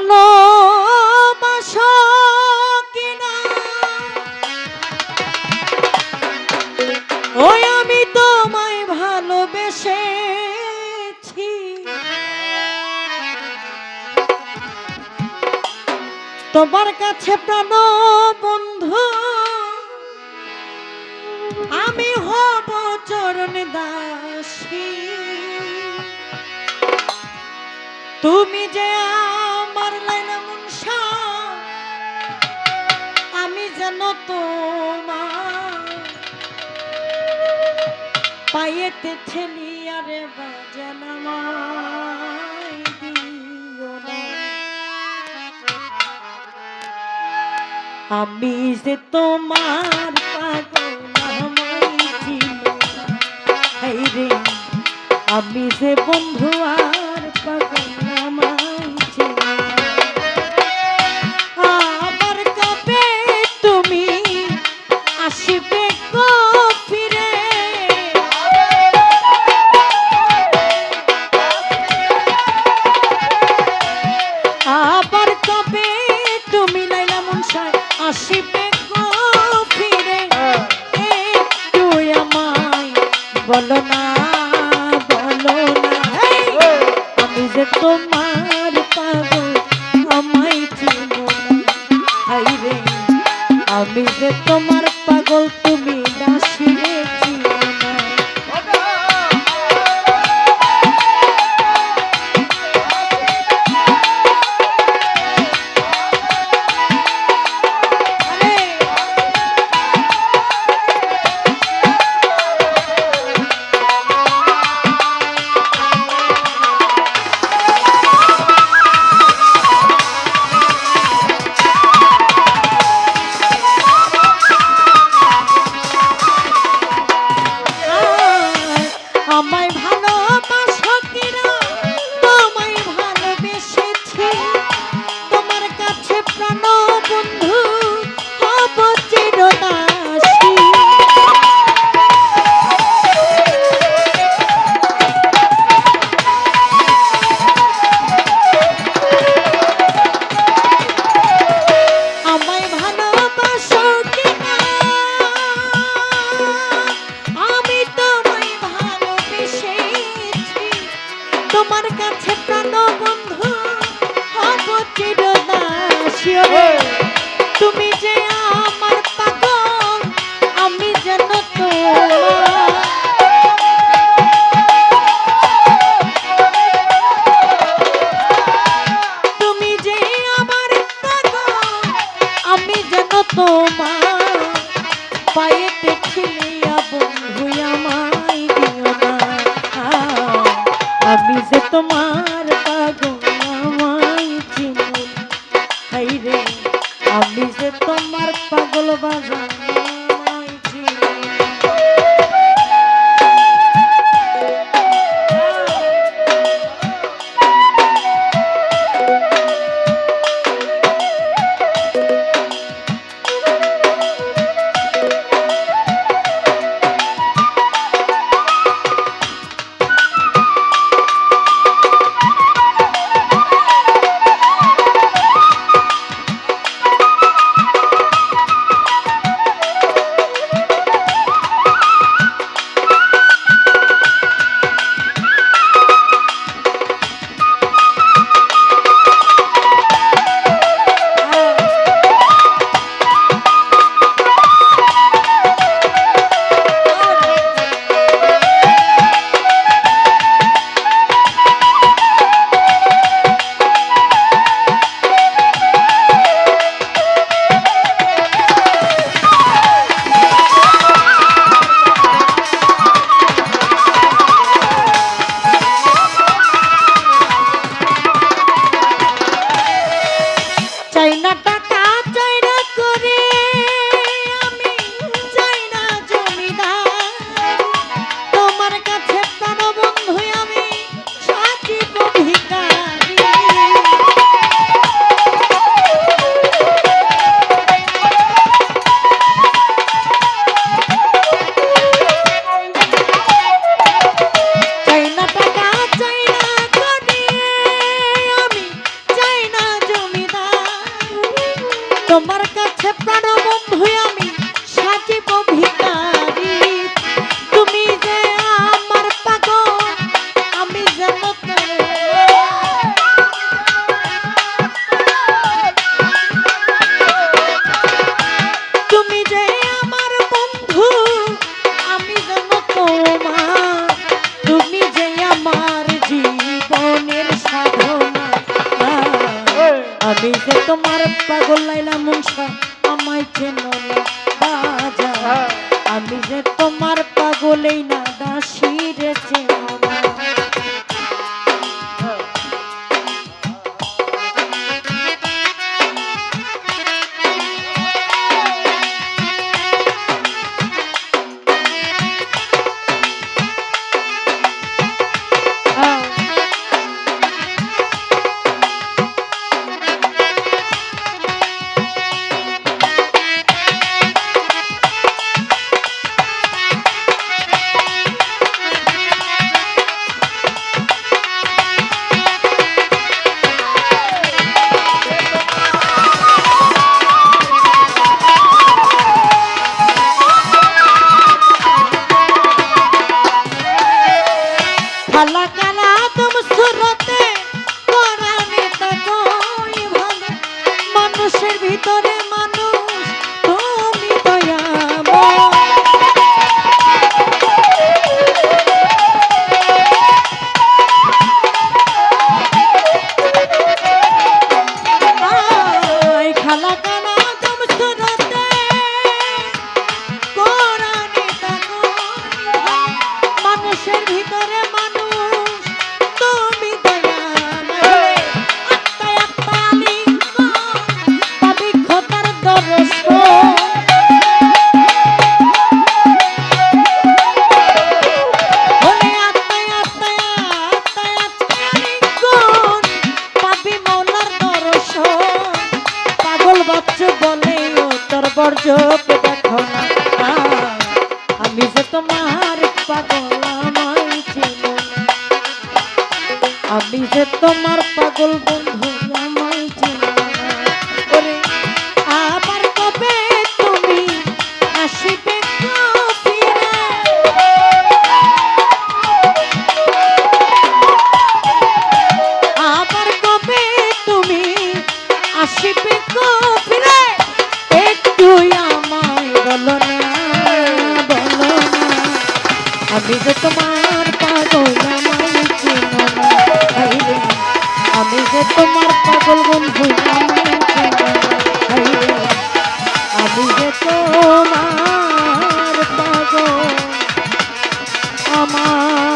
ভালো কিনা? ওই আমি তোমায় ভালোবেসেছি। তোমার কাছে প্রাণ বন্ধু, আমি হব চরণ দাসী। তুমি যে তোমার পায়েতে ঠেলি আরে বাজান আমায় দিও না। আমি যে তোমার বলো না তুমি যে আমার পাগল আমি যেন তোমার তুমি যে আমার পাগল আমি যেন তোমার পায়েতে খিলিয়া বন্ধু আমায় দিও না। আমি যে তোমার আমি যে তোমার পাগল বাজান তোমার পাগল লাইলা মনসা। মানুষের ভিতরে বিষে তোমার পাগল বন্ধু আমায় ওরে, আবার কবে তুমি আসিবে আবার কবে তুমি আসিবে কফিরে? একটু আমায় বলো না বলো না। আমি যে তোমার পাগল আমি যে তোমার পাগল বন্ধু আমি যে তোমার পাগল আমার